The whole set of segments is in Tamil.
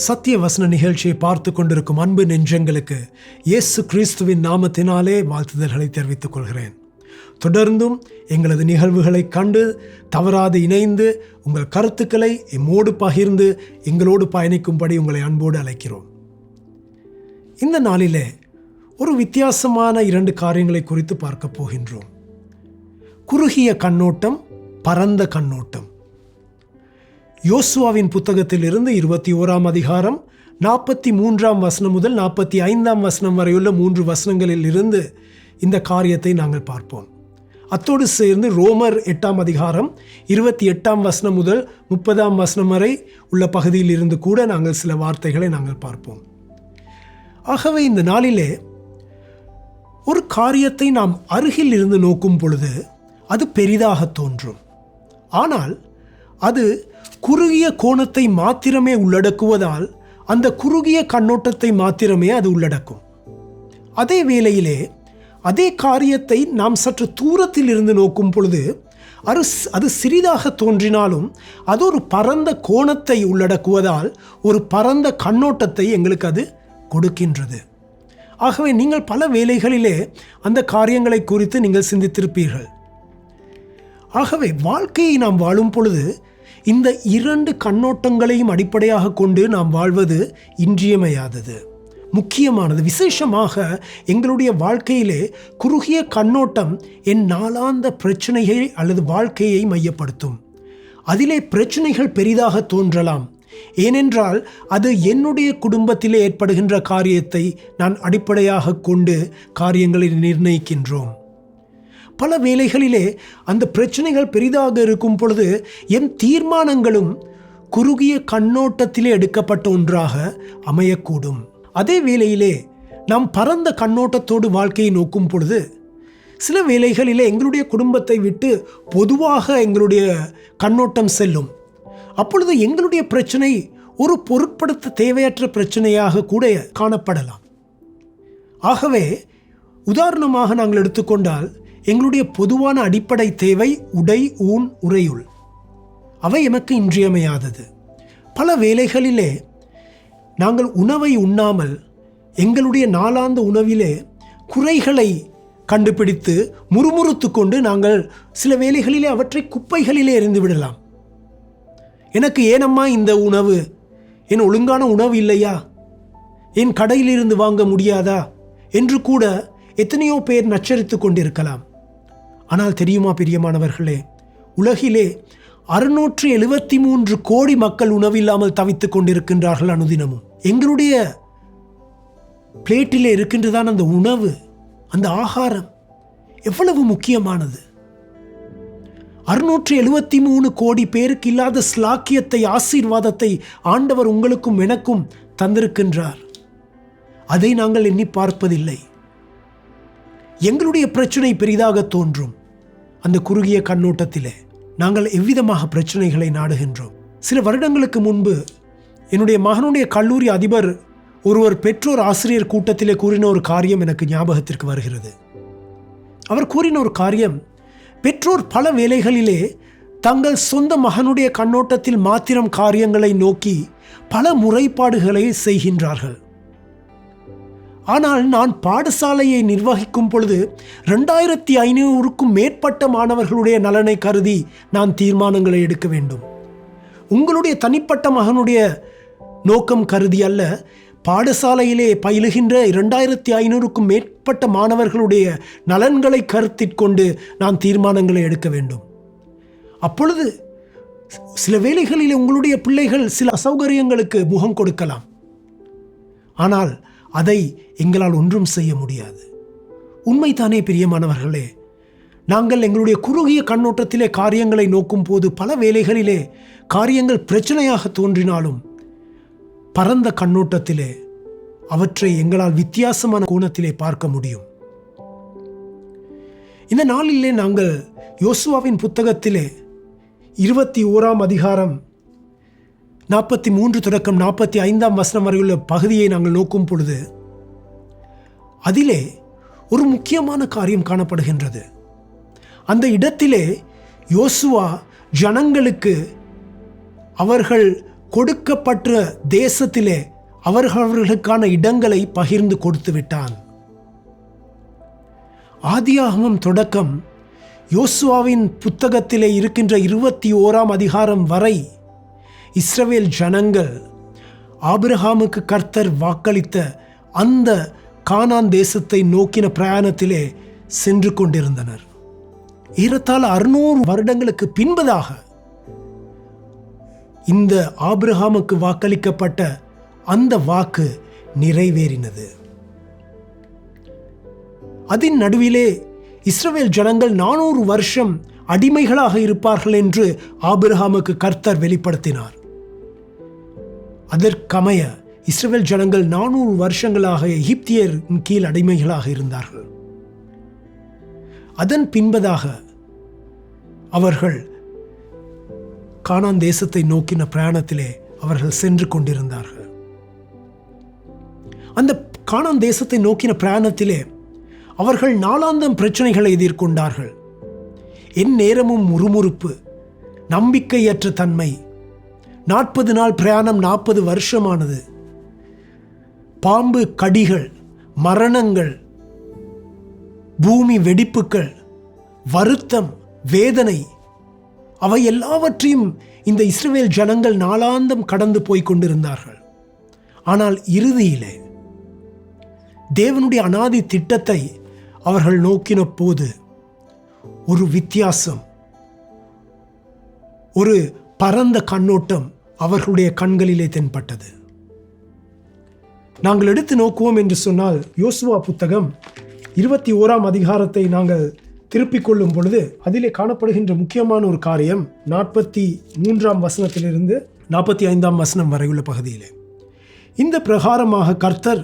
சத்திய வசன நிகழ்ச்சியை பார்த்து கொண்டிருக்கும் அன்பு நெஞ்சங்களுக்கு இயேசு கிறிஸ்துவின் நாமத்தினாலே வாழ்த்துதல்களை தெரிவித்துக் கொள்கிறேன். தொடர்ந்தும் எங்களது நிகழ்வுகளை கண்டு தவறாது இணைந்து உங்கள் கருத்துக்களை எம்மோடு பகிர்ந்து எங்களோடு பயணிக்கும்படி உங்களை அன்போடு அழைக்கிறோம். இந்த நாளிலே ஒரு வித்தியாசமான இரண்டு காரியங்களை குறித்து பார்க்க போகின்றோம். குறுகிய கண்ணோட்டம் பரந்த கண்ணோட்டம். யோசுவாவின் புத்தகத்தில் இருந்து இருபத்தி ஓராம் அதிகாரம் நாற்பத்தி மூன்றாம் வசனம் முதல் நாற்பத்தி ஐந்தாம் வசனம் வரையுள்ள மூன்று வசனங்களில் இருந்து இந்த காரியத்தை நாங்கள் பார்ப்போம். அத்தோடு சேர்ந்து ரோமர் எட்டாம் அதிகாரம் இருபத்தி எட்டாம் வசனம் முதல் முப்பதாம் வசனம் வரை உள்ள பகுதியில் இருந்து கூட நாங்கள் சில வார்த்தைகளை நாங்கள் பார்ப்போம். ஆகவே இந்த நாளிலே ஒரு காரியத்தை நாம் அருகில் இருந்து நோக்கும் பொழுது அது பெரிதாக தோன்றும். ஆனால் அது குறுகிய கோணத்தை மாத்திரமே உள்ளடக்குவதால் அந்த குறுகிய கண்ணோட்டத்தை மாத்திரமே அது உள்ளடக்கும். அதே வேளையிலே அதே காரியத்தை நாம் சற்று தூரத்தில் இருந்து நோக்கும் பொழுது அது அது சிறிதாக தோன்றினாலும் அது ஒரு பரந்த கோணத்தை உள்ளடக்குவதால் ஒரு பரந்த கண்ணோட்டத்தை எங்களுக்கு அது கொடுக்கின்றது. ஆகவே நீங்கள் பல வேலைகளிலே அந்த காரியங்களை குறித்து நீங்கள் சிந்தித்திருப்பீர்கள். ஆகவே வாழ்க்கையை நாம் வாழும் பொழுது இந்த இரண்டு கண்ணோட்டங்களையும் அடிப்படையாக கொண்டு நாம் வாழ்வது இன்றியமையாதது. முக்கியமானது விசேஷமாக எங்களுடைய வாழ்க்கையிலே குறுகிய கண்ணோட்டம் என் நாளாந்த பிரச்சனைகள் அல்லது வாழ்க்கையை மையப்படுத்தும். அதிலே பிரச்சனைகள் பெரிதாக தோன்றலாம். ஏனென்றால் அது என்னுடைய குடும்பத்திலே ஏற்படுகின்ற காரியத்தை நான் அடிப்படையாக கொண்டு காரியங்களை நிர்ணயிக்கின்றோம். பல வேளைகளிலே அந்த பிரச்சனைகள் பெரிதாக இருக்கும் பொழுது என் தீர்மானங்களும் குறுகிய கண்ணோட்டத்திலே எடுக்கப்பட்ட ஒன்றாக அமையக்கூடும். அதே வேளையிலே நாம் பரந்த கண்ணோட்டத்தோடு வாழ்க்கையை நோக்கும் பொழுது சில வேளைகளிலே எங்களுடைய குடும்பத்தை விட்டு பொதுவாக எங்களுடைய கண்ணோட்டம் செல்லும். அப்பொழுது எங்களுடைய பிரச்சனை ஒரு பொருட்படுத்த தேவையற்ற பிரச்சனையாக கூட காணப்படலாம். ஆகவே உதாரணமாக நாங்கள் எடுத்துக்கொண்டால் எங்களுடைய பொதுவான அடிப்படை தேவை உடை ஊன் உறையுள். அவை எமக்கு இன்றியமையாதது. பல வேலைகளிலே நாங்கள் உணவை உண்ணாமல் எங்களுடைய நாளாந்த உணவிலே குறைகளை கண்டுபிடித்து முறுமுறுத்து கொண்டு நாங்கள் சில வேலைகளிலே அவற்றை குப்பைகளிலே எறிந்து விடலாம். எனக்கு ஏனம்மா இந்த உணவு? என் ஒழுங்கான உணவு இல்லையா? என் கடையிலிருந்து வாங்க முடியாதா? என்று கூட எத்தனையோ பேர் நச்சரித்து கொண்டிருக்கலாம். ஆனால் தெரியுமா பிரியமானவர்களே? உலகிலே அறுநூற்று எழுபத்தி மூன்று கோடி மக்கள் உணவில்லாமல் தவித்துக் கொண்டிருக்கின்றார்கள் அனுதினமும். எங்களுடைய பிளேட்டிலே இருக்கின்றதான் அந்த உணவு அந்த ஆகாரம் எவ்வளவு முக்கியமானது? அறுநூற்று எழுபத்தி மூணு கோடி பேருக்கு இல்லாத ஸ்லாக்கியத்தை ஆசீர்வாதத்தை ஆண்டவர் உங்களுக்கும் எனக்கும் தந்திருக்கின்றார். அதை நாங்கள் எண்ணி பார்ப்பதில்லை. எங்களுடைய பிரச்சனை பெரிதாக தோன்றும். அந்த குறுகிய கண்ணோட்டத்திலே நாங்கள் எவ்விதமாக பிரச்சனைகளை நாடுகின்றோம்? சில வருடங்களுக்கு முன்பு என்னுடைய மகனுடைய கல்லூரி அதிபர் ஒருவர் பெற்றோர் ஆசிரியர் கூட்டத்திலே கூறின ஒரு காரியம் எனக்கு ஞாபகத்திற்கு வருகிறது. அவர் கூறின ஒரு காரியம் பெற்றோர் பல வேலைகளிலே தங்கள் சொந்த மகனுடைய கண்ணோட்டத்தில் மாத்திரம் காரியங்களை நோக்கி பல முறைப்பாடுகளை செய்கின்றார்கள். ஆனால் நான் பாடசாலையை நிர்வகிக்கும் பொழுது ரெண்டாயிரத்தி ஐநூறுக்கும் மேற்பட்ட மாணவர்களுடைய நலனை கருதி நான் தீர்மானங்களை எடுக்க வேண்டும். உங்களுடைய தனிப்பட்ட மகனுடைய நோக்கம் கருதி அல்ல பாடசாலையிலே பயிலுகின்ற இரண்டாயிரத்தி ஐநூறுக்கும் மேற்பட்ட மாணவர்களுடைய நலன்களை கருத்திற்கொண்டு நான் தீர்மானங்களை எடுக்க வேண்டும். அப்பொழுது சில வேளைகளில் உங்களுடைய பிள்ளைகள் சில அசௌகரியங்களுக்கு முகம் கொடுக்கலாம். ஆனால் அதை எங்களால் ஒன்றும் செய்ய முடியாது. உண்மைதானே பிரியமானவர்களே? நாங்கள் எங்களுடைய குறுகிய கண்ணோட்டத்திலே காரியங்களை நோக்கும் போது பல வேலைகளிலே காரியங்கள் பிரச்சனையாக தோன்றினாலும் பரந்த கண்ணோட்டத்திலே அவற்றை எங்களால் வித்தியாசமான கோணத்திலே பார்க்க முடியும். இந்த நாளிலே நாங்கள் யோசுவாவின் புத்தகத்திலே இருபத்தி ஓராம் அதிகாரம் நாற்பத்தி மூன்று தொடக்கம் நாற்பத்தி ஐந்தாம் வசனம் வரையுள்ள பகுதியை நாங்கள் நோக்கும் பொழுது அதிலே ஒரு முக்கியமான காரியம் காணப்படுகின்றது. அந்த இடத்திலே யோசுவா ஜனங்களுக்கு அவர்கள் கொடுக்கப்பட்ட தேசத்திலே அவர்களுக்கான இடங்களை பகிர்ந்து கொடுத்து விட்டான். ஆதியாகமம் தொடக்கம் யோசுவாவின் புத்தகத்திலே இருக்கின்ற இருபத்தி ஓராம் அதிகாரம் வரை இஸ்ரவேல் ஜனங்கள். ஆபிரகாமுக்கு கர்த்தர் வாக்களித்த அந்த கானான் தேசத்தை நோக்கின பிரயாணத்திலே சென்று கொண்டிருந்தனர். ஏறத்தாழ அறுநூறு வருடங்களுக்கு பின்பதாக இந்த ஆபிரகாமுக்கு வாக்களிக்கப்பட்ட அந்த வாக்கு நிறைவேறினது. அதன் நடுவிலே இஸ்ரவேல் ஜனங்கள் நானூறு வருஷம் அடிமைகளாக இருப்பார்கள் என்று ஆபிரகாமுக்கு கர்த்தர் வெளிப்படுத்தினார். அதற்கமைய இஸ்ரேல் ஜனங்கள் நானூறு வருஷங்களாக எகிப்தியர் கீழ் அடிமைகளாக இருந்தார்கள். அதன் பின்பதாக அவர்கள் கானான் தேசத்தை நோக்கின பிரயாணத்திலே அவர்கள் சென்று கொண்டிருந்தார்கள். அந்த கானான் தேசத்தை நோக்கின பிரயாணத்திலே அவர்கள் நாளாந்தம் பிரச்சனைகளை எதிர்கொண்டார்கள். என் நேரமும் முறுமுறுப்பு நம்பிக்கையற்ற தன்மை நாற்பது நாள் பிரயாணம் நாற்பது வருஷமானது. பாம்பு கடிகள் மரணங்கள் பூமி வெடிப்புகள் வருத்தம் வேதனை அவை எல்லாவற்றையும் இந்த இஸ்ரவேல் ஜனங்கள் நாளாந்தம் கடந்து போய் கொண்டிருந்தார்கள். ஆனால் இறுதியிலே தேவனுடைய அனாதி திட்டத்தை அவர்கள் நோக்கின போது ஒரு வித்தியாசம் ஒரு பரந்த கண்ணோட்டம் அவர்களுடைய கண்களிலே தென்பட்டது. நாங்கள் எடுத்து நோக்குவோம் என்று சொன்னால் யோசுவா புத்தகம் இருபத்தி ஓராம் அதிகாரத்தை நாங்கள் திருப்பிக் கொள்ளும் பொழுது அதிலே காணப்படுகின்ற முக்கியமான ஒரு காரியம் நாற்பத்தி மூன்றாம் வசனத்திலிருந்து நாற்பத்தி ஐந்தாம் வசனம் வரை உள்ள பகுதியிலே. இந்த பிரகாரமாக கர்த்தர்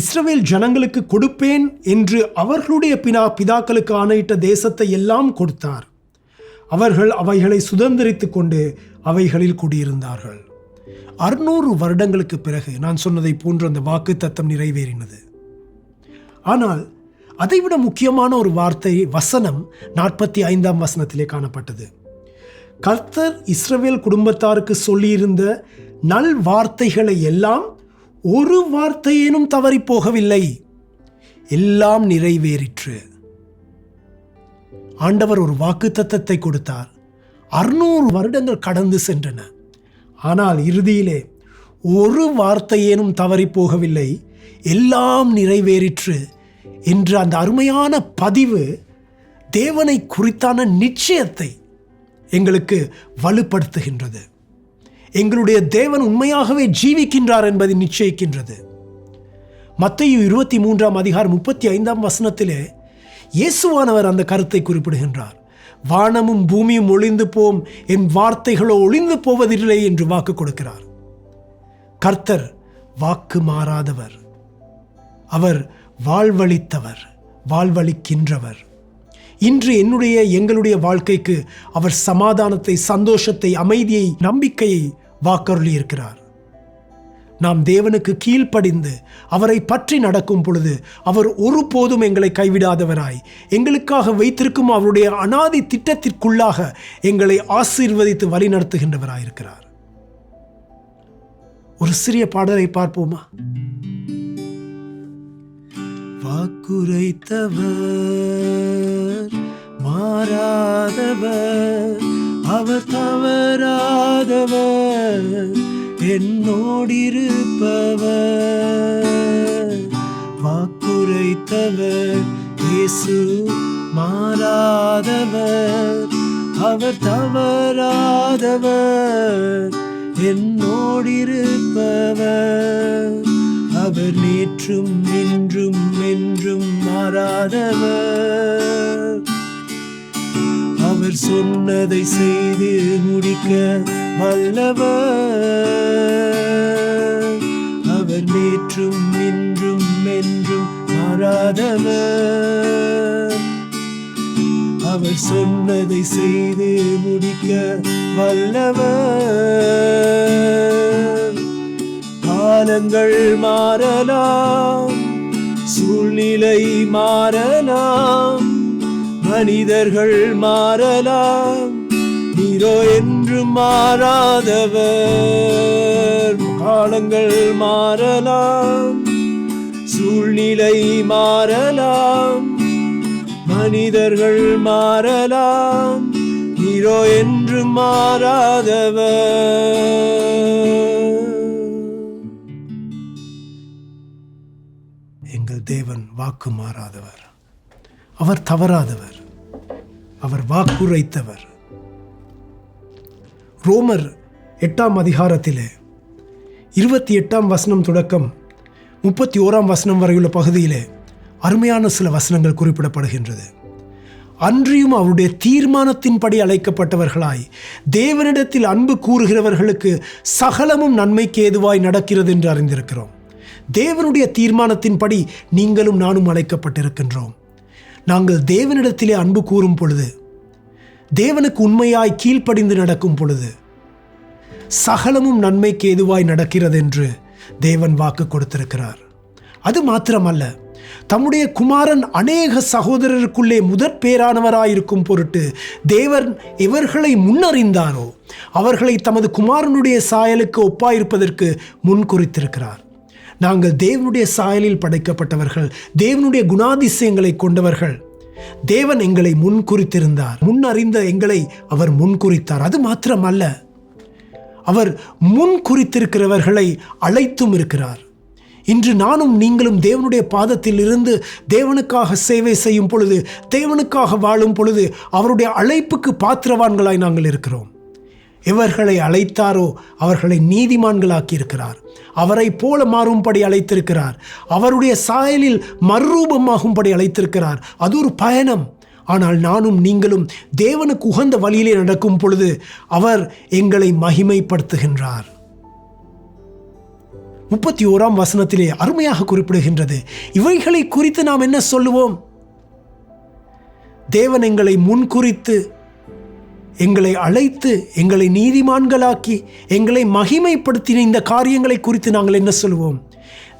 இஸ்ரவேல் ஜனங்களுக்கு கொடுப்பேன் என்று அவர்களுடைய பினா பிதாக்களுக்கு ஆணையிட்ட தேசத்தை எல்லாம் கொடுத்தார். அவர்கள் அவைகளை சுதந்திரித்து கொண்டு அவைகளில் குடியிருந்தார்கள். அறுநூறு வருடங்களுக்கு பிறகு நான் சொன்னதை போன்ற அந்த வாக்கு தத்தம் நிறைவேறினது. ஆனால் அதைவிட முக்கியமான ஒரு வார்த்தை வசனம் நாற்பத்தி ஐந்தாம் வசனத்திலே காணப்பட்டது. கர்த்தர் இஸ்ரவேல் குடும்பத்தாருக்கு சொல்லியிருந்த நல் வார்த்தைகளை எல்லாம் ஒரு வார்த்தையேனும் தவறி போகவில்லை. எல்லாம் நிறைவேறிற்று. ஆண்டவர் ஒரு வாக்கு தத்தத்தை கொடுத்தார். அறுநூறு வருடங்கள் கடந்து சென்றன. ஆனால் இறுதியிலே ஒரு வார்த்தையேனும் தவறி போகவில்லை எல்லாம் நிறைவேறிற்று என்ற அந்த அருமையான பதிவு தேவனை குறித்தான நிச்சயத்தை எங்களுக்கு வலுப்படுத்துகின்றது. எங்களுடைய தேவன் உண்மையாகவே ஜீவிக்கின்றார் என்பதை நிச்சயிக்கின்றது. மத்தையும் இருபத்தி மூன்றாம் அதிகாரம் முப்பத்தி ஐந்தாம் வசனத்திலே இயேசுவானவர் அந்த கருத்தை குறிப்பிடுகின்றார். வானமும் பூமியும் ஒளிந்து போம் என் வார்த்தைகளோ ஒளிந்து போவதில்லை என்று வாக்கு கொடுக்கிறார். கர்த்தர் வாக்கு மாறாதவர். அவர் வாழ்வழித்தவர் வாழ்வழிக்கின்றவர். இன்று என்னுடைய எங்களுடைய வாழ்க்கைக்கு அவர் சமாதானத்தை சந்தோஷத்தை அமைதியை நம்பிக்கையை வாக்கருளி இருக்கிறார் நாம் தேவனுக்கு கீழ்ப்படிந்து அவரை பற்றி நடக்கும் பொழுது அவர் ஒருபோதும் எங்களை கைவிடாதவராய். எங்களுக்காக வைத்திருக்கும் அவருடைய அனாதி திட்டத்திற்குள்ளாக எங்களை ஆசீர்வதித்து வழிநடத்துகின்றவராயிருக்கிறார். ஒரு சிறிய பாடலை பார்ப்போமா? வாக்குரைத்தவர் மாறாதவர் அவர் தவறாதவர். என்னோடிருப்பவர். வாக்குரைத்தவர் இயேசு மாறாதவர் அவர் தவறாதவர். என்னோடிருப்பவர் அவர் நேற்றும் இன்றும் என்றும் மாறாதவர். அவர் சொன்னதை செய்து முடிக்க வல்லவர். அவர் நேற்றும் இன்றும் என்றும் மாறாதவர். அவர் சொன்னதை செய்து முடிக்க வல்லவர். காலங்கள் மாறலாம் சூழ்நிலை மாறலாம் மனிதர்கள் மாறலாம் நீரோ என்று என்றும் மாறாதவர். காலங்கள் மாறலாம் சூழ்நிலை மாறலாம் மனிதர்கள் மாறலாம் ஹீரோ என்று மாறாதவர். எங்கள் தேவன் வாக்கு மாறாதவர். அவர் தவறாதவர். அவர் வாக்குரைத்தவர். ரோமர் எட்டாம் அதிகாரத்தில் இருபத்தி எட்டாம் வசனம் தொடக்கம் முப்பத்தி ஓராம் வசனம் வரையுள்ள பகுதியிலே அருமையான சில வசனங்கள் குறிப்பிடப்படுகின்றது. அன்றியும் அவருடைய தீர்மானத்தின்படி அழைக்கப்பட்டவர்களாய் தேவனிடத்தில் அன்பு கூறுகிறவர்களுக்கு சகலமும் நன்மைக்கு ஏதுவாய் நடக்கிறது என்று அறிந்திருக்கிறோம். தேவனுடைய தீர்மானத்தின்படி நீங்களும் நானும் அழைக்கப்பட்டிருக்கின்றோம். நாங்கள் தேவனிடத்திலே அன்பு கூறும் பொழுது தேவனுக்கு உண்மையாய் கீழ்ப்படிந்து நடக்கும் பொழுது சகலமும் நன்மைக்கு ஏதுவாய் நடக்கிறது என்று தேவன் வாக்கு கொடுத்திருக்கிறார். அது மாத்திரமல்ல தம்முடைய குமாரன் அநேக சகோதரருக்குள்ளே முதற் பேரானவராயிருக்கும் பொருட்டு தேவன் இவர்களை முன்னறிந்தாரோ அவர்களை தமது குமாரனுடைய சாயலுக்கு ஒப்பாயிருப்பதற்கு முன் குறித்திருக்கிறார் நாங்கள் தேவனுடைய சாயலில் படைக்கப்பட்டவர்கள் தேவனுடைய குணாதிசயங்களை கொண்டவர்கள். தேவன் எங்களை முன் குறித்திருந்தார் முன் அறிந்த எங்களை அவர் முன் குறித்தார் அது மாத்திரமல்ல அவர் முன் குறித்திருக்கிறவர்களை அழைத்தும் இருக்கிறார். இன்று நானும் நீங்களும் தேவனுடைய பாதத்தில் இருந்து தேவனுக்காக சேவை செய்யும் பொழுது தேவனுக்காக வாழும் பொழுது அவருடைய அழைப்புக்கு பாத்திரவான்களாய் நாங்கள் இருக்கிறோம். எவர்களை அழைத்தாரோ அவர்களை நீதிமான்களாக்கியிருக்கிறார். அவரை போல மாறும்படி அழைத்திருக்கிறார். அவருடைய சாயலில் மறுரூபமாகும்படி அழைத்திருக்கிறார். அது ஒரு பயணம். ஆனால் நானும் நீங்களும் தேவனுக்கு உகந்த வழியிலே நடக்கும் பொழுது அவர் எங்களை மகிமைப்படுத்துகின்றார். முப்பத்தி ஓராம் வசனத்திலே அருமையாக குறிப்பிடுகின்றது. இவைகளை குறித்து நாம் என்ன சொல்லுவோம்? தேவன் எங்களை முன்குறித்து எங்களை அழைத்து எங்களை நீதிமான்களாக்கி எங்களை மகிமைப்படுத்தின இந்த காரியங்களை குறித்து நாங்கள் என்ன சொல்லுவோம்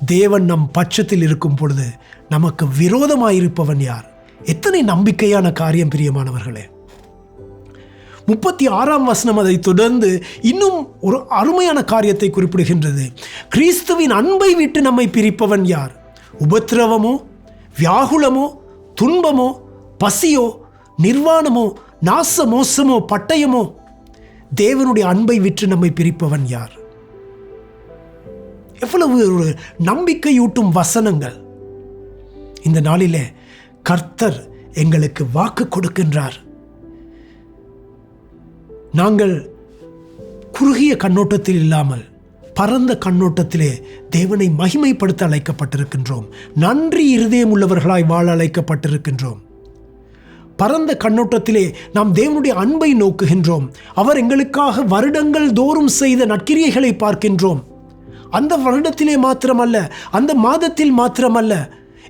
தேவன் நம் பட்சத்தில் இருக்கும் பொழுது நமக்கு விரோதமாயிருப்பவன் யார்? எத்தனை நம்பிக்கையான காரியம் பிரியமானவர்களே. முப்பத்தி ஆறாம் வசனம் அதை தொடர்ந்து இன்னும் ஒரு அருமையான காரியத்தை குறிப்பிடுகின்றது. கிறிஸ்துவின் அன்பை விட்டு நம்மை பிரிப்பவன் யார்? உபத்திரவமோ வியாகுலமோ துன்பமோ பசியோ நிர்வாணமோ நாச மோசமோ பட்டயமோ தேவனுடைய அன்பை விற்று நம்மை பிரிப்பவன் யார்? எவ்வளவு ஒரு நம்பிக்கையூட்டும் வசனங்கள். இந்த நாளிலே கர்த்தர் எங்களுக்கு வாக்கு கொடுக்கின்றார். நாங்கள் குறுகிய கண்ணோட்டத்தில் இல்லாமல் பரந்த கண்ணோட்டத்திலே தேவனை மகிமைப்படுத்த அழைக்கப்பட்டிருக்கின்றோம். நன்றி இருதயம் உள்ளவர்களாய் வாழ அழைக்கப்பட்டிருக்கின்றோம். பரந்த கண்ணோட்டத்திலே நாம் தேவனுடைய அன்பை நோக்குகின்றோம். அவர் எங்களுக்காக வருடங்கள் தோறும் செய்த நற்கிரியைகளை பார்க்கின்றோம். அந்த வருடத்திலே மாத்திரமல்ல அந்த மாதத்தில் மாத்திரமல்ல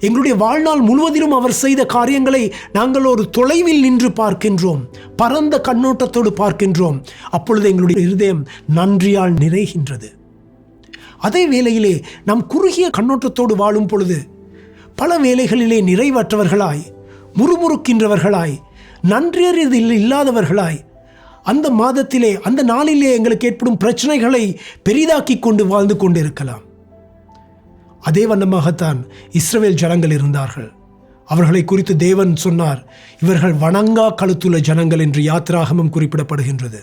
எங்களுடைய வாழ்நாள் முழுவதிலும் அவர் செய்த காரியங்களை நாங்கள் ஒரு தொலைவில் நின்று பார்க்கின்றோம். பரந்த கண்ணோட்டத்தோடு பார்க்கின்றோம். அப்பொழுது எங்களுடைய இருதயம் நன்றியால் நிறைகின்றது. அதே வேளையிலே நாம் குறுகிய கண்ணோட்டத்தோடு வாழும் பொழுது பல வேலைகளிலே நிறைவற்றவர்களாய் முறுமுறுக்கின்றவர்களாய் நன்றியறியதில் இல்லாதவர்களாய் அந்த மாதத்திலே அந்த நாளிலே எங்களுக்கு ஏற்படும் பிரச்சனைகளை பெரிதாக்கி கொண்டு வாழ்ந்து கொண்டிருக்கலாம். அதே வண்ணமாகத்தான் இஸ்ரவேல் ஜனங்கள் இருந்தார்கள். அவர்களை குறித்து தேவன் சொன்னார் இவர்கள் வணங்கா கழுத்துள்ள ஜனங்கள் என்று யாத்திராகமும் குறிப்பிடப்படுகின்றது.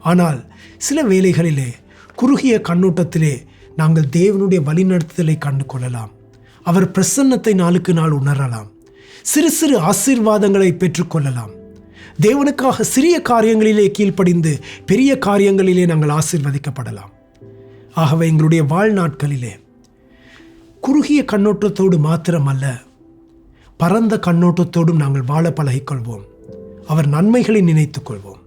ஆனால் சில வேளைகளிலே குறுகிய கண்ணோட்டத்திலே நாங்கள் தேவனுடைய வழிநடத்துதலை கண்டு கொள்ளலாம் அவர் பிரசன்னத்தை நாளுக்கு நாள் உணரலாம். சிறு சிறு ஆசீர்வாதங்களை பெற்றுக்கொள்ளலாம். தேவனுக்காக சிறிய காரியங்களிலே கீழ்ப்படிந்து பெரிய காரியங்களிலே நாங்கள் ஆசீர்வதிக்கப்படலாம். ஆகவே எங்களுடைய வாழ்நாட்களிலே குறுகிய கண்ணோட்டத்தோடு மாத்திரமல்ல பரந்த கண்ணோட்டத்தோடும் நாங்கள் வாழ பழகிக்கொள்வோம். அவர் நன்மைகளை நினைத்துக் கொள்வோம்.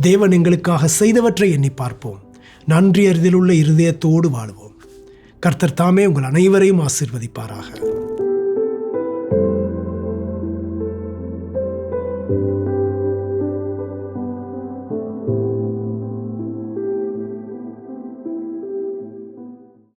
தேவன் எங்களுக்காக செய்தவற்றை எண்ணி பார்ப்போம். நன்றி அறிதலுள்ள இருதயத்தோடு வாழ்வோம். கர்த்தர் தாமே உங்கள் அனைவரையும் ஆசீர்வதிப்பாராக.